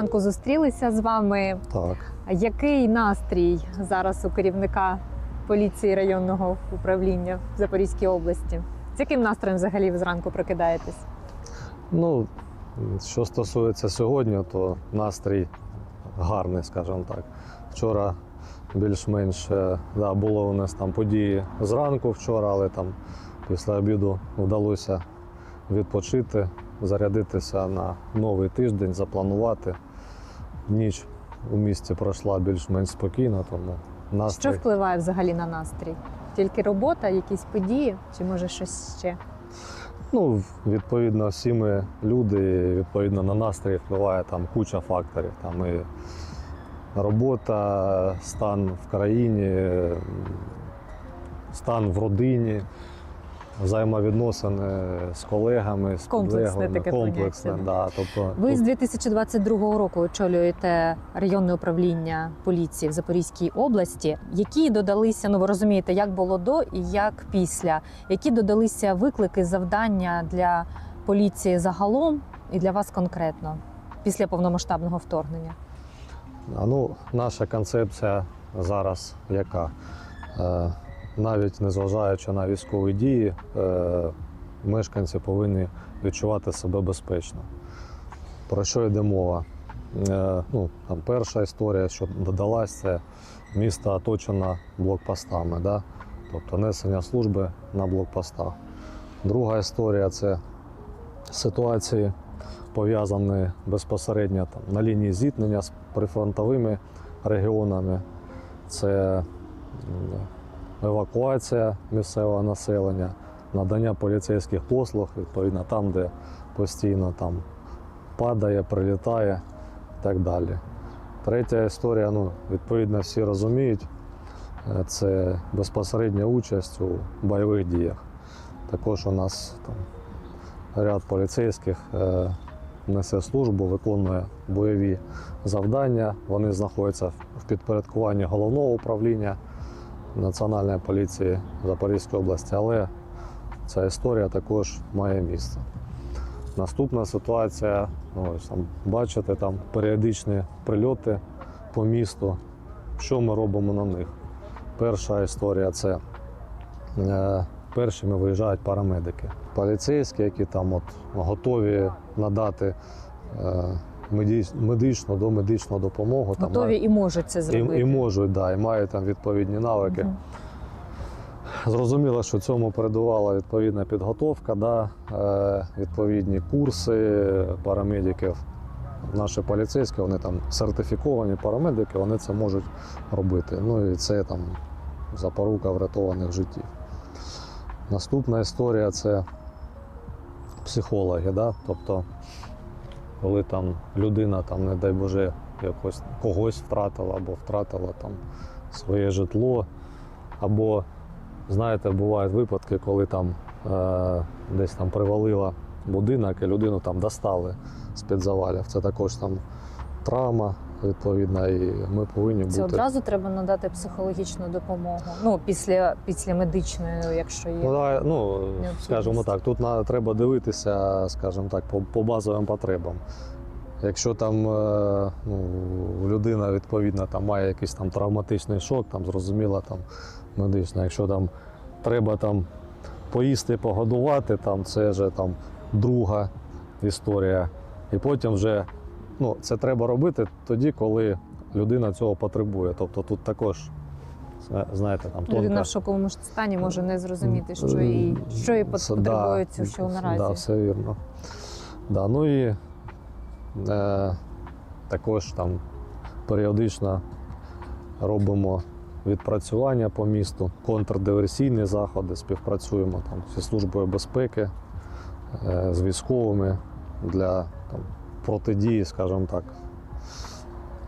зранку зустрілися з вами. Так. Який настрій зараз у керівника поліції районного управління в Запорізькій області? З яким настроєм взагалі ви зранку прокидаєтесь? Ну, що стосується сьогодні, то настрій гарний, скажімо так. Вчора більш-менш е, да, було у нас там події зранку вчора, але там після обіду вдалося відпочити, зарядитися на новий тиждень, запланувати. Ніч у місті пройшла більш-менш спокійно, тому Що впливає взагалі на настрій? Тільки робота, якісь події, чи може щось ще? Ну, відповідно, всі ми люди, і, відповідно на настрій впливає там куча факторів. Там і робота, стан в країні, стан в родині, взаємовідносини з колегами, з Комплексне підлеглими, таке комплексне. поняття, Да, тобто, Ви з тут 2022 року очолюєте районне управління поліції в Запорізькій області. Які додалися, ну ви розумієте, як було до і як після? Які додалися виклики, завдання для поліції загалом і для вас конкретно після повномасштабного вторгнення? А ну, наша концепція зараз яка? Е, навіть незважаючи на військові дії, е, мешканці повинні відчувати себе безпечно. Про що йде мова? Е, ну, там перша історія, що додалась, це місто оточено блокпостами, да? тобто несення служби на блокпостах. Друга історія це ситуації, пов'язані безпосередньо там, на лінії зіткнення з прифронтовими регіонами. Це евакуація місцевого населення, надання поліцейських послуг, відповідно, там, де постійно там падає, прилітає і так далі. Третя історія, ну, відповідно, всі розуміють, е, це безпосередня участь у бойових діях. Також у нас там ряд поліцейських е, несе службу, виконує бойові завдання. Вони знаходяться в- в підпорядкуванні головного управління Національної поліції Запорізької області, але ця історія також має місце. Наступна ситуація, ну, ось там, бачите, там періодичні прильоти по місту. Що ми робимо на них? Перша історія це е, першими виїжджають парамедики. Поліцейські, які там от готові надати е, медичну до медичну допомогу. Там, Готові і можуть це зробити. і можуть, да, і мають там відповідні навики. Мгм. Зрозуміло, що цьому передувала відповідна підготовка, да, е, відповідні курси парамедиків. Наші поліцейські, вони там сертифіковані парамедики, вони це можуть робити. Ну і це там запорука врятованих життів. Наступна історія це психологи. Да? Тобто, коли там людина, там, не дай Боже, якось когось втратила або втратила там своє житло, або Знаєте, бувають випадки, коли там е, десь там привалила будинок і людину там достали з-під завалів. Це також там травма, відповідно, і ми повинні Це бути. одразу треба надати психологічну допомогу. Ну, після, після медичної, якщо є. Ну, давай, ну, скажімо так, тут на, треба дивитися, скажімо так, по, по базовим потребам. Якщо там е, ну, людина відповідно там має якийсь там травматичний шок, там зрозуміло там медично. Якщо там треба там поїсти, погодувати, там це вже там друга історія. І потім вже ну, це треба робити тоді, коли людина цього потребує. Тобто тут також зна- знаєте, там Людина в шоковому стані може не зрозуміти, що їй, що їй потребує да, цю що наразі. Да, все вірно. Да, ну і е, також там періодично робимо відпрацювання по місту, контрдиверсійні заходи, співпрацюємо там зі службою безпеки, е, з військовими для там, протидії, скажімо так,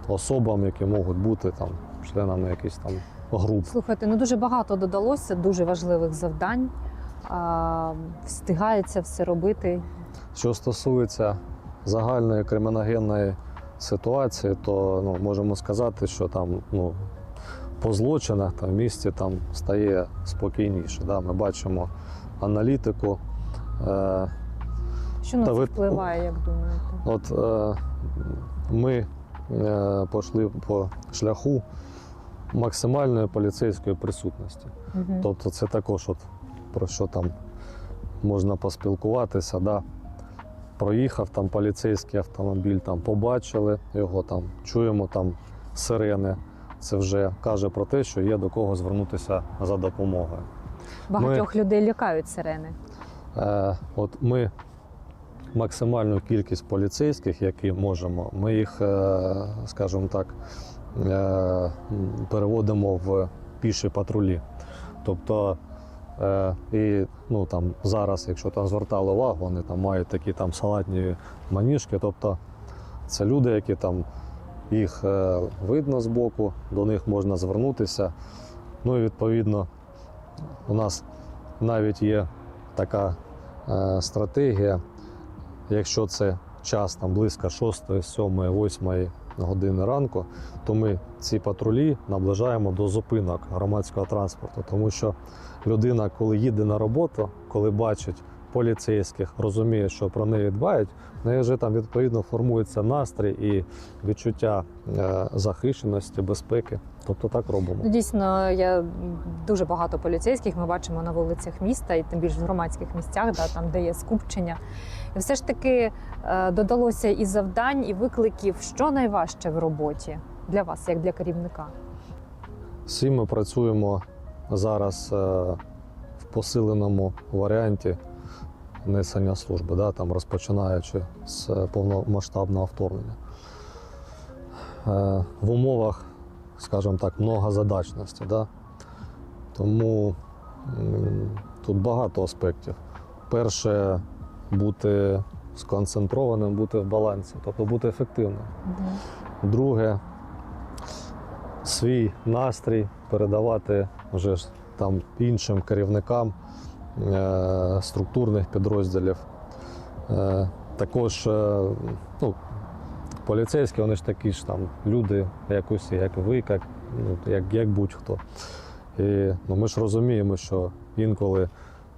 особам, які можуть бути там членами якихось там груп. Слухайте, ну дуже багато додалося, дуже важливих завдань. А, встигається все робити. Що стосується загальної криміногенної ситуації, то ну, можемо сказати, що там ну, по злочинах там, в місті там стає спокійніше. Да? Ми бачимо аналітику. Е, Що на це ви- впливає, як думаєте? От е, ми е, пішли по шляху максимальної поліцейської присутності. Мгм. Тобто це також от, про що там можна поспілкуватися. Да? Проїхав там поліцейський автомобіль, там побачили його, там чуємо там сирени. Це вже каже про те, що є до кого звернутися за допомогою. Багатьох людей лякають сирени. Е, от ми максимальну кількість поліцейських, які можемо, ми їх, е, скажімо так, е, переводимо в піші патрулі. Тобто, е, і ну, там, зараз, якщо там звертали увагу, вони там мають такі там салатні маніжки. Тобто це люди, які там їх видно збоку, до них можна звернутися. Ну і відповідно, у нас навіть є така стратегія. Якщо це час там близько 6, 7, 8 години ранку, то ми ці патрулі наближаємо до зупинок громадського транспорту, тому що людина, коли їде на роботу, коли бачить поліцейських, розуміє, що про неї дбають, в неї вже там відповідно формується настрій і відчуття е, захищеності, безпеки. Тобто так робимо. Дійсно, я дуже багато поліцейських ми бачимо на вулицях міста і тим більше в громадських місцях, да, там, де є скупчення. І все ж таки е, додалося і завдань, і викликів. Що найважче в роботі для вас, як для керівника? Всі ми працюємо зараз е, в посиленому варіанті несення служби, да, там, розпочинаючи з повномасштабного вторгнення. Е, В умовах, скажімо так, многозадачності. Да? Тому тут багато аспектів. Перше, бути сконцентрованим, бути в балансі, тобто бути ефективним. Друге, свій настрій передавати вже там іншим керівникам структурних підрозділів. Е, також е, ну, поліцейські, вони ж такі ж там люди, як як ви, як, ну, як, як будь-хто. І ну, ми ж розуміємо, що інколи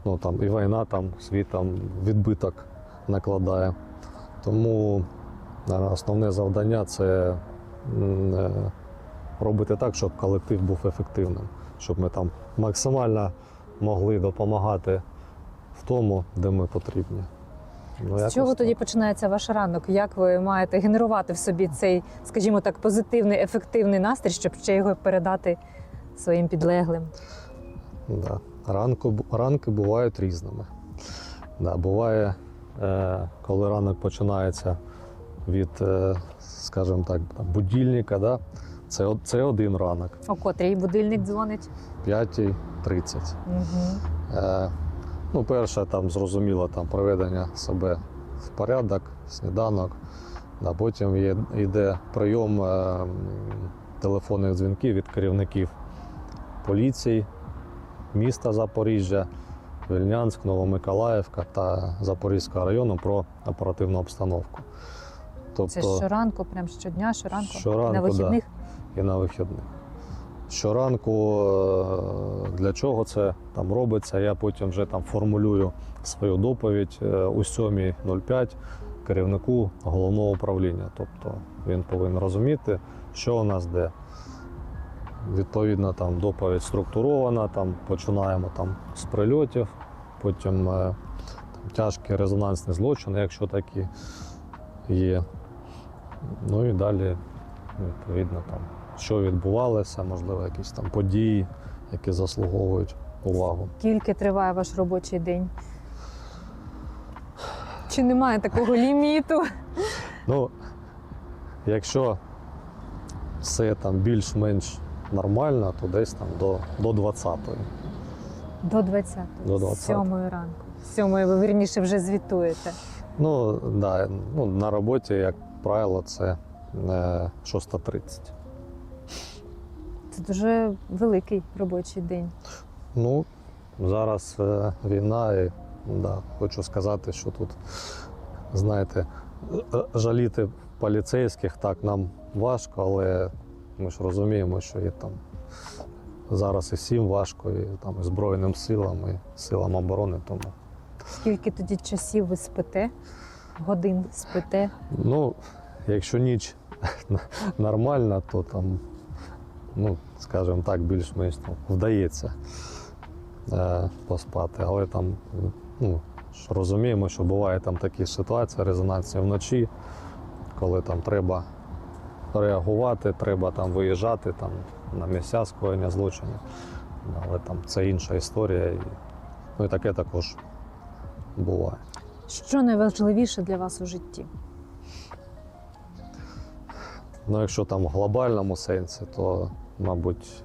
ну, там, і війна там, свій там, відбиток накладає. Тому основне завдання це е, робити так, щоб колектив був ефективним, щоб ми там максимально могли допомагати в тому, де ми потрібні. Ну, З чого так. тоді починається ваш ранок? Як ви маєте генерувати в собі цей, скажімо так, позитивний, ефективний настрій, щоб ще його передати своїм підлеглим? Да. Ранку, ранки бувають різними. Да, буває, е, коли ранок починається від, е, скажімо так, там, будильника, да? Це, це один ранок, О котрій будильник дзвонить? 5.30. Угу. Е, ну, перше, там зрозуміло там, приведення себе в порядок, сніданок. Да, потім є, йде прийом е, телефонних дзвінків від керівників поліції, міста Запоріжжя, Вільнянськ, Новомиколаївка та Запорізького району про оперативну обстановку. Тобто, Це щоранку, прям щодня, щоранку, Щоранку, на да. І на вихідних. Щоранку е, для чого це там робиться, я потім вже там формулюю свою доповідь е, о 7.05 керівнику головного управління. Тобто він повинен розуміти, що у нас де. Відповідно, там доповідь структурована, там починаємо там з прильотів, потім е, там, тяжкі резонансні злочини, якщо такі є. Ну і далі, відповідно, там, що відбувалося, можливо, якісь там події, які заслуговують увагу. Скільки триває ваш робочий день? Чи немає такого ліміту? Ну, якщо все там більш-менш нормально, то десь там до, до 20-ї. До 20 До з 20. 7 ранку. З 7 ви вірніше вже звітуєте. Ну, да, ну, на роботі, як правило, це е, 6.30. Це дуже великий робочий день. Ну, зараз е, війна, і да, хочу сказати, що тут, знаєте, е, жаліти поліцейських так нам важко, але ми ж розуміємо, що і там зараз і всім важко, і там і Збройним силам, і силам оборони, тому Скільки тоді часів ви спите? Годин спите? Ну, якщо ніч нормальна, то там, ну, скажімо так, більш-менш там вдається е, поспати. Але там, ну, розуміємо, що буває там такі ситуації, резонансні вночі, коли там треба реагувати, треба там виїжджати там, на місця скоєння злочинів. Але там це інша історія. І, ну, і таке також буває. Що найважливіше для вас у житті? Ну, якщо там в глобальному сенсі, то, мабуть,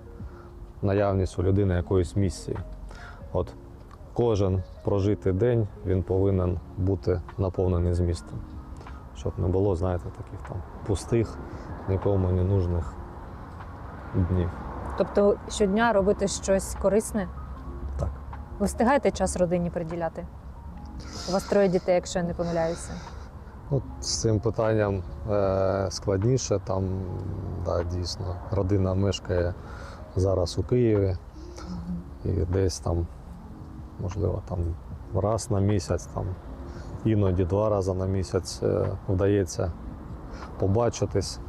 наявність у людини якоїсь місії. От кожен прожитий день він повинен бути наповнений змістом. Щоб не було, знаєте, таких там пустих, нікому не нужних днів. Тобто щодня робити щось корисне? Так. Ви встигаєте час родині приділяти? У вас троє дітей, якщо я не помиляюся. От з цим питанням е, складніше. Там да, дійсно родина мешкає зараз у Києві і десь там, можливо, там раз на місяць, там іноді два рази на місяць е, вдається побачитись.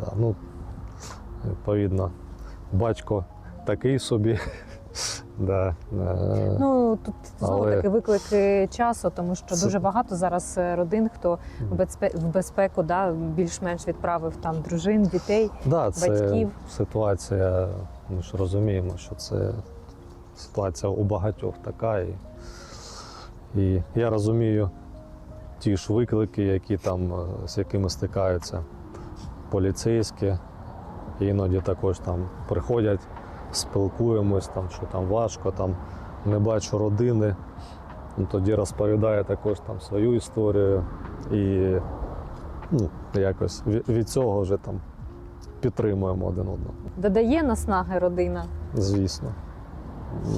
Да, ну, відповідно, батько такий собі. Да, Ну тут знову таки виклики часу, тому що Це- дуже багато зараз е, родин, хто в безпе- в безпеку да, більш-менш відправив там дружин, дітей. Да, це батьків. ситуація. Ми ж розуміємо, що це ситуація у багатьох така. І, і я розумію ті ж виклики, які там, е, з якими стикаються поліцейські. Іноді також там приходять, спілкуємось, там, що там важко, там не бачу родини. Ну, тоді розповідає також там свою історію. І ну, якось від, цього вже там підтримуємо один одного. Додає наснаги родина. Звісно.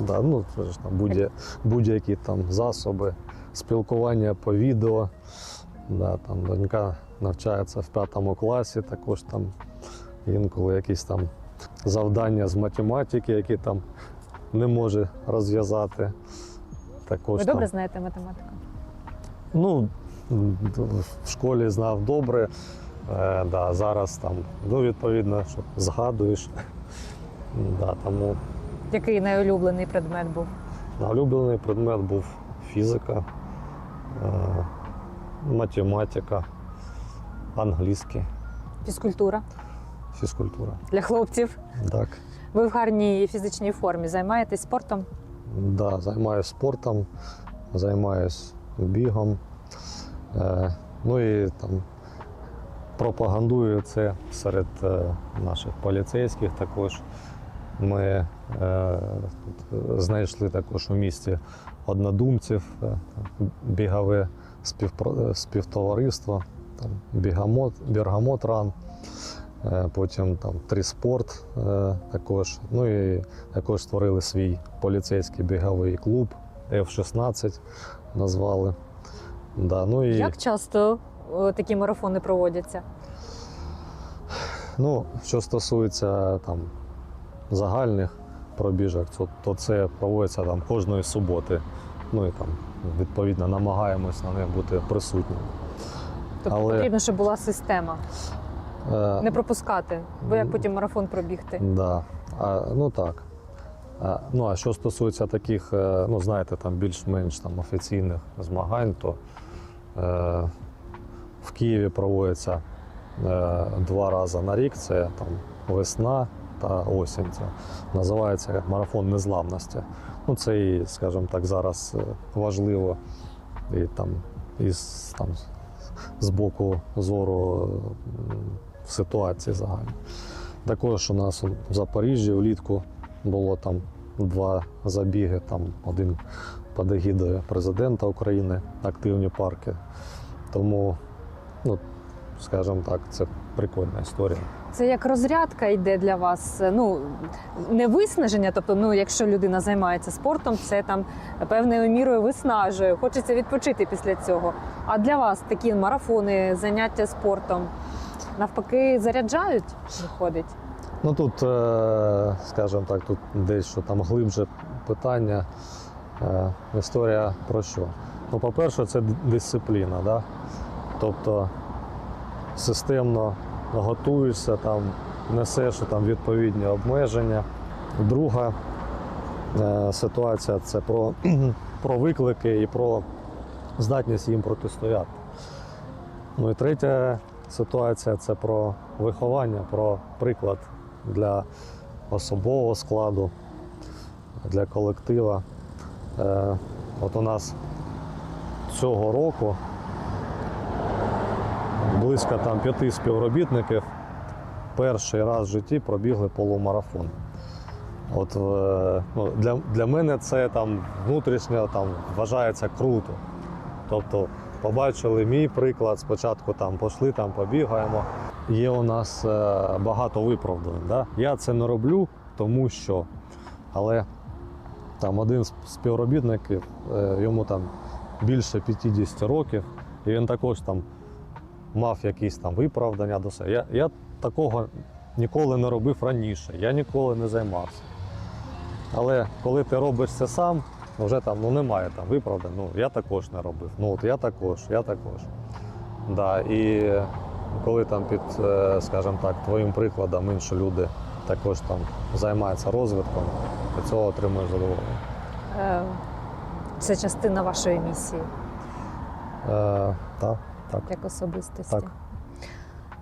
Да, ну, це ж там будь- будь-які там засоби, спілкування по відео. Да, там донька навчається в п'ятому класі, також там інколи якісь там завдання з математики, які там не може розв'язати. Також Ви там, добре знаєте математику? Ну, в школі знав добре. Е, да, зараз там, ну, відповідно, що згадуєш. Да, тому Який найулюблений предмет був? улюблений предмет був фізика, е, математика, англійський, Фізкультура фізкультура. для хлопців. Так. Ви в гарній фізичній формі. Займаєтесь спортом? Да, займаюся спортом, займаюся бігом. Е, ну і там пропагандую це серед е, наших поліцейських також. Ми е, тут знайшли також у місті однодумців, е, бігове співпро- співтовариство, там, бігамот, бергамот ран. Е, Потім там тріспорт е, також. Ну і також створили свій поліцейський біговий клуб F-16 назвали. Да, ну і, Як часто такі марафони проводяться? ну, що стосується там, загальних пробіжок, то, то це проводиться там, кожної суботи. Ну і там, відповідно, намагаємось на них бути присутніми. Тобто Але- потрібно, щоб була система, не пропускати, бо як потім марафон пробігти. Да. А, ну так. А, ну а що стосується таких, е, ну знаєте, там більш-менш там офіційних змагань, то е, в Києві проводиться е, два рази на рік. Це там весна та осінь. Це називається марафон незламності. Ну це і, скажімо так, зараз е, важливо і там із там з боку зору м, ситуації загальної. Також у нас в Запоріжжі влітку було там два забіги, там один під егідою президента України, активні парки. Тому, ну, скажімо так, це прикольна історія. Це як розрядка йде для вас. Ну не виснаження, тобто, ну якщо людина займається спортом, це там певною мірою виснажує. Хочеться відпочити після цього. А для вас такі марафони, заняття спортом навпаки заряджають, виходить. Ну тут, е, скажімо так, тут дещо там глибше питання. Е, історія про що? Ну, по-перше, це дисципліна. Да? Тобто системно готуєшся, там, несеш там, відповідні обмеження. Друга е, ситуація це про, про виклики і про здатність їм протистояти. Ну і третя ситуація це про виховання, про приклад для особового складу, для колектива. Е, от у нас цього року близько там п'яти співробітників перший раз в житті пробігли полумарафон. От, е, ну, для, для мене це там внутрішньо там, вважається круто. Тобто побачили мій приклад, спочатку там пішли, там побігаємо. Є у нас е, багато виправдань. Да? Я це не роблю, тому що. Але там один з співробітників, е, йому там більше 50 років, і він також там мав якісь там виправдання до себе. Я, я такого ніколи не робив раніше, я ніколи не займався. Але коли ти робиш це сам, вже там ну, немає там виправдань. Ну, я також не робив. Ну от я також, я також. Да, і коли там під, е, скажімо так, твоїм прикладом інші люди також там займаються розвитком, від цього отримуєш задоволення. Е, Це частина вашої місії Е, так, так. як особистості. Так.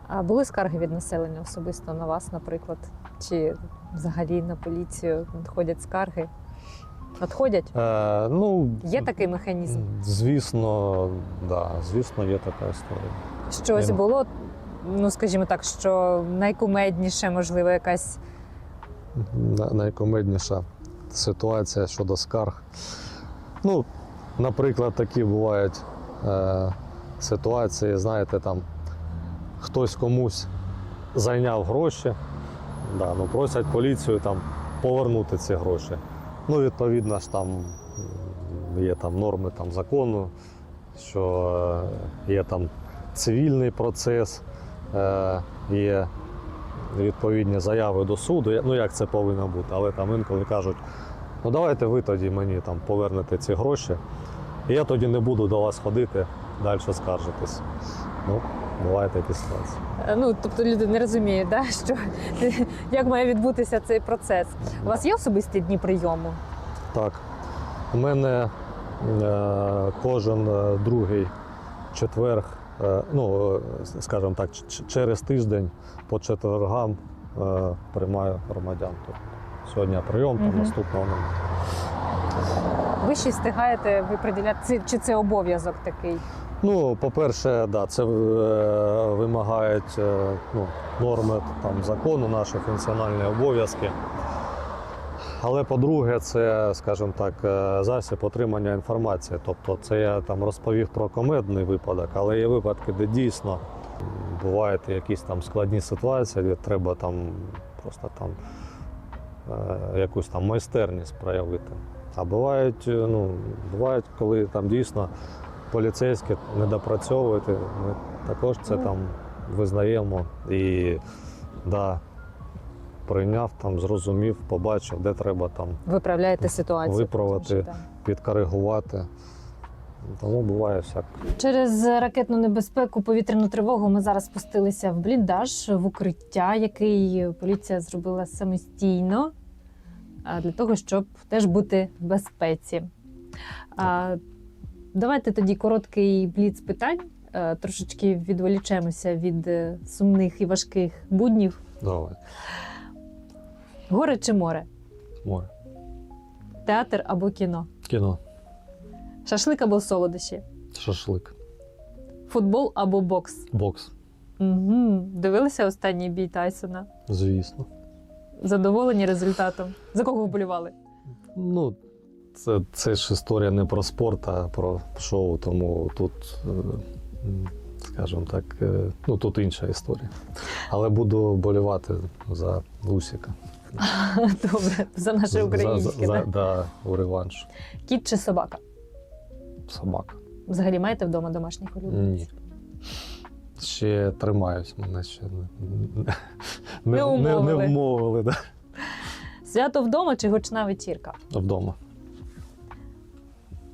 А були скарги від населення особисто на вас, наприклад? Чи взагалі на поліцію надходять скарги? Надходять? Е, ну, Є такий механізм? Звісно, да, звісно, є така історія. Щось Є. було, ну скажімо так, що найкумедніше, можливо, якась На- Найкомедніша ситуація щодо скарг. Ну, наприклад, такі бувають е, ситуації, знаєте, там хтось комусь зайняв гроші, да, ну, просять поліцію там, повернути ці гроші. Ну, відповідно ж там є там норми там, закону, що е, є там цивільний процес, е, є відповідні заяви до суду. Ну як це повинно бути, але там інколи кажуть, ну давайте ви тоді мені там повернете ці гроші, і я тоді не буду до вас ходити, далі скаржитись. Ну, бувають такі ситуації. Е, Ну, тобто люди не розуміють, да, що як має відбутися цей процес. У вас є особисті дні прийому? Так, у мене е, кожен е, другий четверг, е, ну, скажімо так, через тиждень по четвергам е, приймаю громадян. Тобто сьогодні прийом, там Мгм. наступного немає. Ви ще встигаєте ви приділяти це- чи це обов'язок такий? Ну, по-перше, да, це е, вимагають е, ну, норми там, закону, наші функціональні обов'язки. Але по-друге, це, скажімо так, е, засіб отримання інформації. Тобто, це я там розповів про комедний випадок, але є випадки, де дійсно бувають якісь там складні ситуації, де треба там просто там якусь там майстерність проявити. А бувають, е, ну, бувають, коли там дійсно поліцейські не допрацьовують. Ми також це Ну. там визнаємо і да, прийняв, там, зрозумів, побачив, де треба там Виправляєте ситуацію. Виправити. підкоригувати. Тому буває всяк. Через ракетну небезпеку, повітряну тривогу ми зараз спустилися в бліндаж, в укриття, який поліція зробила самостійно для того, щоб теж бути в безпеці. Давайте тоді короткий бліц питань. Е, Трошечки відволічемося від е, сумних і важких буднів. Давай, Горе чи море? море. Театр або кіно? Кіно, Шашлик або солодощі? шашлик, Футбол або бокс? бокс. Угу. Дивилися останній бій Тайсона? Звісно. Задоволені результатом. За кого вболівали? Ну, це, це ж історія не про спорт, а про шоу, тому тут, е, скажімо так, е, ну тут інша історія. Але буду болівати за Лусіка. Добре, за наше українське. за, да? да, у реванш. Кіт чи собака? Собака. Взагалі маєте вдома домашніх улюбленців? Ні. Ще тримаюсь, мене ще не, Не не, не, не вмовили да. Свято вдома чи гучна вечірка? вдома.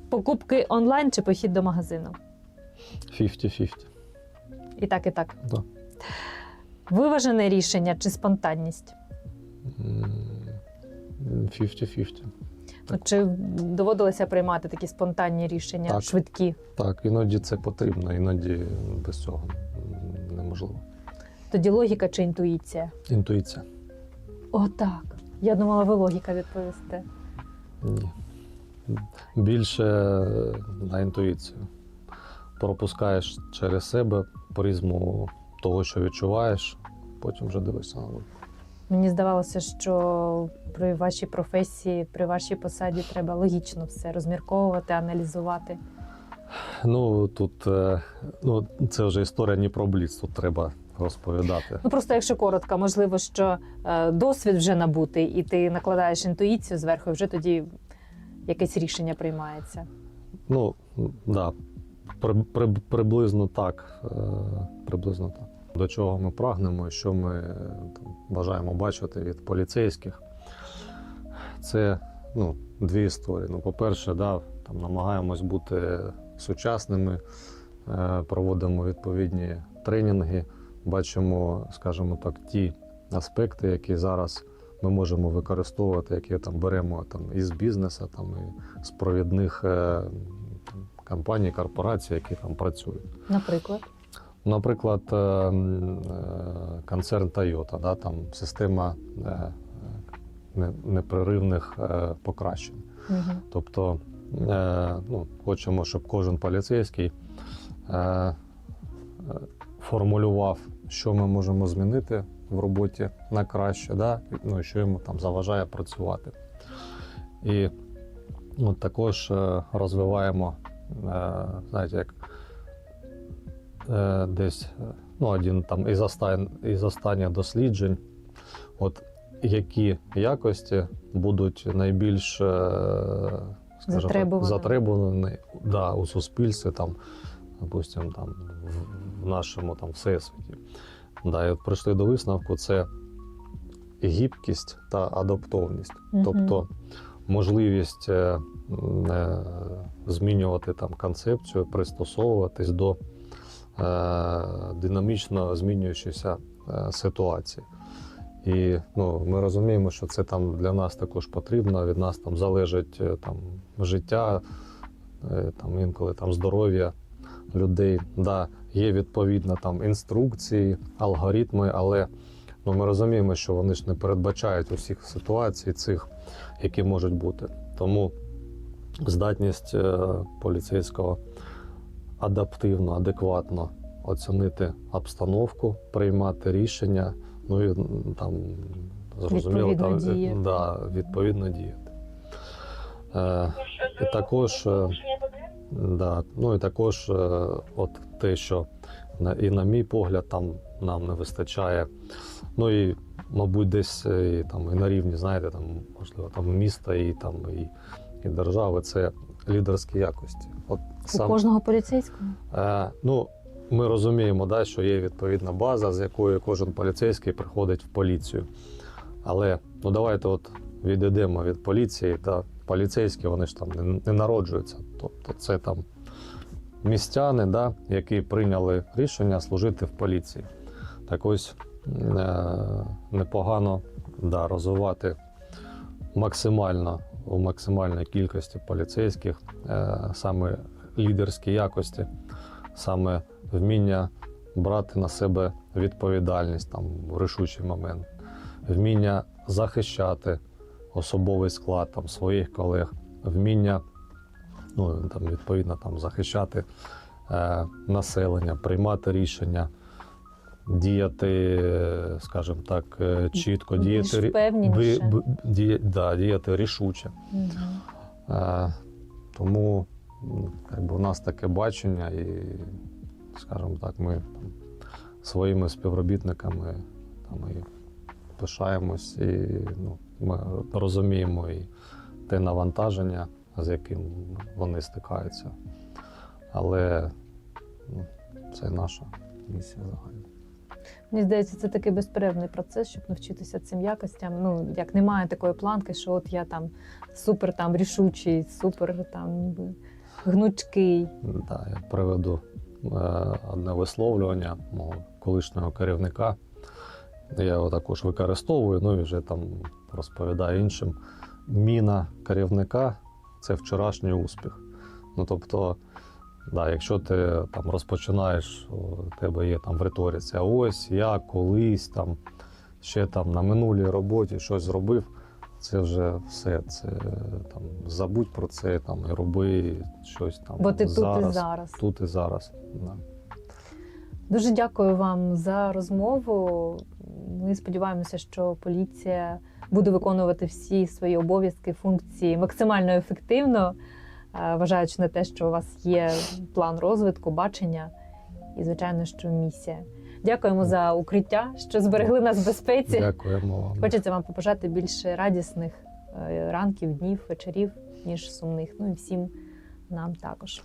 Покупки онлайн чи похід до магазину? 50-50. І так, і так. Да. Виважене рішення чи спонтанність? 50-50. Ну, Чи доводилося приймати такі спонтанні рішення, Так. швидкі? Так, іноді це потрібно, іноді без цього неможливо. Тоді логіка чи інтуїція? Інтуїція. О, так. Я думала, ви логіка відповісте. Ні. Більше на інтуїцію. Пропускаєш через себе призму того, що відчуваєш, потім вже дивишся на логіку. Мені здавалося, що при вашій професії, при вашій посаді треба логічно все розмірковувати, аналізувати. Ну тут е, ну, це вже історія не про бліц, тут треба розповідати. Ну просто якщо коротко, можливо, що е, досвід вже набутий, і ти накладаєш інтуїцію зверху, і вже тоді якесь рішення приймається. Ну, да, при, при, приблизно так. Е, приблизно так. До чого ми прагнемо, що ми бажаємо бачити від поліцейських. Це ну, дві історії. Ну, по-перше, да, там, намагаємось бути сучасними, е, проводимо відповідні тренінги, бачимо, скажімо так, ті аспекти, які зараз ми можемо використовувати, які там беремо там, із бізнесу, там, і з провідних е, компаній, корпорацій, які там працюють. Наприклад, Наприклад, е, е, концерн Toyota, да, там система е, непреривних покращень. угу. Тобто, ну, хочемо, щоб кожен поліцейський формулював, що ми можемо змінити в роботі на краще, да? ну, що йому там заважає працювати. І ну, також розвиваємо, знаєте, як десь е, ну, один там із, остан... із останніх досліджень, от які якості будуть найбільш е, скажімо Затребувані. да, у суспільстві, там, допустим, там, в, в нашому там, всесвіті. Да, і от прийшли до висновку, це гібкість та адаптовність. Мгм. Тобто можливість е, е, змінювати там концепцію, пристосовуватись до динамічно змінюючої е, ситуації. І ну, ми розуміємо, що це там для нас також потрібно. Від нас там залежить е, там, життя, е, там, інколи там, здоров'я людей. Да, є відповідно там, інструкції, алгоритми, але ну, ми розуміємо, що вони ж не передбачають усіх ситуацій цих, які можуть бути. Тому здатність е, поліцейського адаптивно, адекватно оцінити обстановку, приймати рішення, ну і там зрозуміло Відповідно там, діяти. Да, відповідно діяти. Е, і також, е, да, ну і також е, от те, що на, і на мій погляд, там нам не вистачає. Ну і, мабуть, десь е, і, там, і на рівні, знаєте, там, можливо, там міста і, там, і, і держави це лідерські якості. От у кожного поліцейського. Е, ну, ми розуміємо, да, що є відповідна база, з якою кожен поліцейський приходить в поліцію. Але ну, давайте от відійдемо від поліції. Та поліцейські вони ж там не, не народжуються. Тобто це там містяни, да, які прийняли рішення служити в поліції. Так ось е, непогано да, розвивати максимально у максимальній кількості поліцейських е, саме лідерські якості, саме вміння брати на себе відповідальність там в рішучий момент, вміння захищати особовий склад там, своїх колег, вміння ну, там, відповідно там, захищати е, населення, приймати рішення. Діяти, скажімо так, е, чітко, діяти, б- б- діє- да, діяти рішуче. Угу. Е, тому м, якби, у нас таке бачення, і, скажімо так, ми там, своїми співробітниками там, і пишаємось, і ну, ми розуміємо і те навантаження, з яким вони стикаються. Але ну, це наша місія загальна. Мені здається, це такий безперервний процес, щоб навчитися цим якостям. Ну, як немає такої планки, що от я там супер там рішучий, супер там гнучкий. Да, я приведу е, одне висловлювання мого колишнього керівника. Я його також використовую, ну і вже там розповідаю іншим. Міна керівника це вчорашній успіх. Ну тобто, да, якщо ти там розпочинаєш, у тебе є там в риториці, а ось я колись там ще там на минулій роботі щось зробив, це вже все. Це там забудь про це там і роби щось там. Бо ти тут і зараз, зараз. Тут і зараз. Да. Дуже дякую вам за розмову. Ми сподіваємося, що поліція буде виконувати всі свої обов'язки, функції максимально ефективно, вважаючи на те, що у вас є план розвитку, бачення і, звичайно, що місія. Дякуємо за укриття, що зберегли нас в безпеці. Дякуємо вам. Хочеться вам побажати більше радісних е, ранків, днів, вечорів, ніж сумних. Ну і всім нам також.